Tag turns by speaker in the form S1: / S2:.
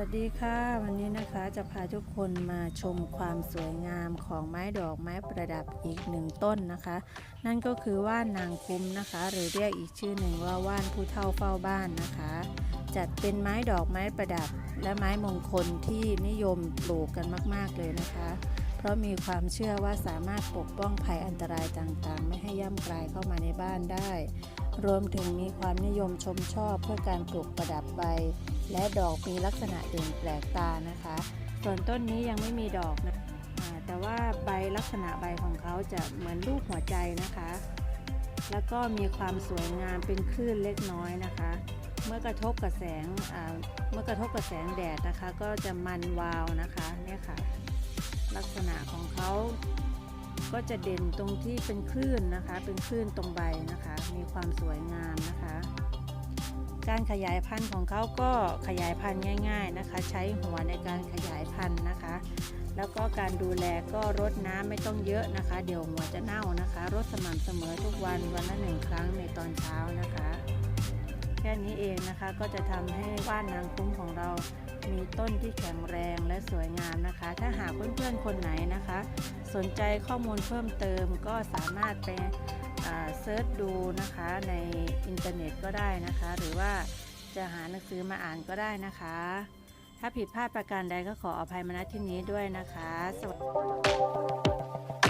S1: วัสดีค่ะ วันนี้นะคะจะพาทุกคนมาชมความสวยงามของไม้ดอกไม้ประดับอีกหนึ่งต้นนะคะ นั่นก็คือว่านนางคุ้มนะคะ หรือเรียกอีกชื่อหนึ่งว่าว่านผู้เฒ่าเฝ้าบ้านนะคะ จัดเป็นไม้ดอกไม้ประดับ และไม้มงคลที่นิยมปลูกกันมาก ๆ เลยนะคะ เพราะมีความเชื่อว่าสามารถปกป้องภัยอันตรายต่างๆ ไม่ให้ย่ำกลายเข้ามาในบ้านได้ รวมถึงมีความนิยมชมชอบเพื่อการปลูกประดับใบ และดอกมีลักษณะเด่นแปลกตานะคะ ส่วนต้นนี้ยังไม่มีดอกนะแต่ว่าใบลักษณะใบของเขาจะเหมือนรูปหัวใจนะคะ แล้วก็มีความสวยงามเป็นคลื่นเล็กน้อยนะคะ เมื่อกระทบกับแสงเมื่อกระทบกับแสงแดดนะคะ ก็จะมันวาวนะคะเนี่ยค่ะ ลักษณะของเขา ก็จะเด่นตรงที่เป็นคลื่นนะคะ เป็นคลื่นตรงใบนะคะ มีความสวยงามนะคะ การขยายพันธุ์ของเขาก็ขยายพันธุ์ง่าย ๆนะคะ ใช้หัวในการขยายพันธุ์นะคะ แล้วก็การดูแลก็รดน้ำไม่ต้องเยอะนะคะ เดี๋ยวหัวจะเน่านะคะรดสม่ำเสมอทุกวันวันละหนึ่งครั้งในตอนเช้านะคะ แค่นี้เองนะคะก็จะทำให้ว่านนางคุ้มของเรา มีต้นที่แข็งแรงและสวยงามนะคะ ถ้าหากเพื่อนๆคนไหนนะคะ สนใจข้อมูลเพิ่มเติมก็สามารถไปเซิร์ชดูนะคะในอินเทอร์เน็ตก็ได้นะคะ หรือว่าจะหาหนังสือมาอ่านก็ได้นะคะ ถ้าผิดพลาดประการใดก็ขออภัยมาณที่นี้ด้วยนะคะ สวัสดี